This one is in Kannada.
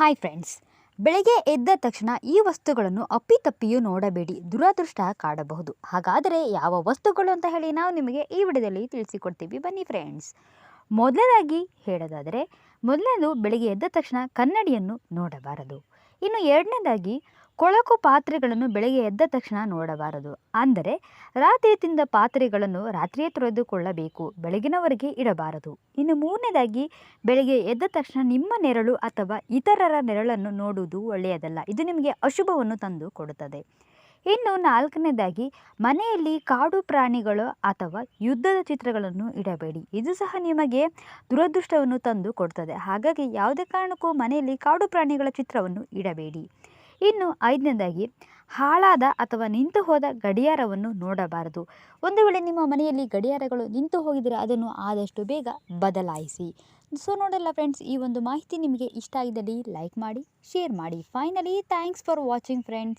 ಹಾಯ್ ಫ್ರೆಂಡ್ಸ್ ಬೆಳಗ್ಗೆ ಎದ್ದ ತಕ್ಷಣ ಈ ವಸ್ತುಗಳನ್ನು ಅಪ್ಪಿತಪ್ಪಿಯೂ ನೋಡಬೇಡಿ, ದುರದೃಷ್ಟ ಕಾಡಬಹುದು. ಹಾಗಾದರೆ ಯಾವ ವಸ್ತುಗಳು ಅಂತ ಹೇಳಿ ನಾವು ನಿಮಗೆ ಈ ವಿಡಿಯೋದಲ್ಲಿ ತಿಳಿಸಿಕೊಡ್ತೀವಿ. ಬನ್ನಿ ಫ್ರೆಂಡ್ಸ್ ಮೊದಲನೇದಾಗಿ ಹೇಳೋದಾದರೆ ಮೊದಲನೇದು ಬೆಳಗ್ಗೆ ಎದ್ದ ತಕ್ಷಣ ಕನ್ನಡಿಯನ್ನು ನೋಡಬಾರದು. ಇನ್ನು ಎರಡನೇದಾಗಿ, ಕೊಳಕು ಪಾತ್ರೆಗಳನ್ನು ಬೆಳಗ್ಗೆ ಎದ್ದ ತಕ್ಷಣ ನೋಡಬಾರದು. ಅಂದರೆ, ರಾತ್ರಿ ತಿಂದ ಪಾತ್ರೆಗಳನ್ನು ರಾತ್ರಿಯೇ ತೊಳೆದುಕೊಳ್ಳಬೇಕು, ಬೆಳಗಿನವರೆಗೆ ಇಡಬಾರದು. ಇನ್ನು ಮೂರನೇದಾಗಿ, ಬೆಳಗ್ಗೆ ಎದ್ದ ತಕ್ಷಣ ನಿಮ್ಮ ನೆರಳು ಅಥವಾ ಇತರರ ನೆರಳನ್ನು ನೋಡುವುದು ಒಳ್ಳೆಯದಲ್ಲ. ಇದು ನಿಮಗೆ ಅಶುಭವನ್ನು ತಂದು ಕೊಡುತ್ತದೆ. ಇನ್ನು ನಾಲ್ಕನೇದಾಗಿ, ಮನೆಯಲ್ಲಿ ಕಾಡು ಪ್ರಾಣಿಗಳು ಅಥವಾ ಯುದ್ಧದ ಚಿತ್ರಗಳನ್ನು ಇಡಬೇಡಿ. ಇದು ಸಹ ನಿಮಗೆ ದುರದೃಷ್ಟವನ್ನು ತಂದು ಕೊಡ್ತದೆ. ಹಾಗಾಗಿ ಯಾವುದೇ ಕಾರಣಕ್ಕೂ ಮನೆಯಲ್ಲಿ ಕಾಡು ಪ್ರಾಣಿಗಳ ಚಿತ್ರವನ್ನು ಇಡಬೇಡಿ. ಇನ್ನು ಐದನೇದಾಗಿ, ಹಾಳಾದ ಅಥವಾ ನಿಂತು ಹೋದ ಗಡಿಯಾರವನ್ನು ನೋಡಬಾರದು. ಒಂದು ವೇಳೆ ನಿಮ್ಮ ಮನೆಯಲ್ಲಿ ಗಡಿಯಾರಗಳು ನಿಂತು ಹೋಗಿದರೆ ಅದನ್ನು ಆದಷ್ಟು ಬೇಗ ಬದಲಾಯಿಸಿ. ಸೊ ನೋಡಲ್ಲ ಫ್ರೆಂಡ್ಸ್ ಈ ಒಂದು ಮಾಹಿತಿ ನಿಮಗೆ ಇಷ್ಟ ಆಗಿದ್ದಲ್ಲಿ ಲೈಕ್ ಮಾಡಿ ಶೇರ್ ಮಾಡಿ. Finally thanks for watching friends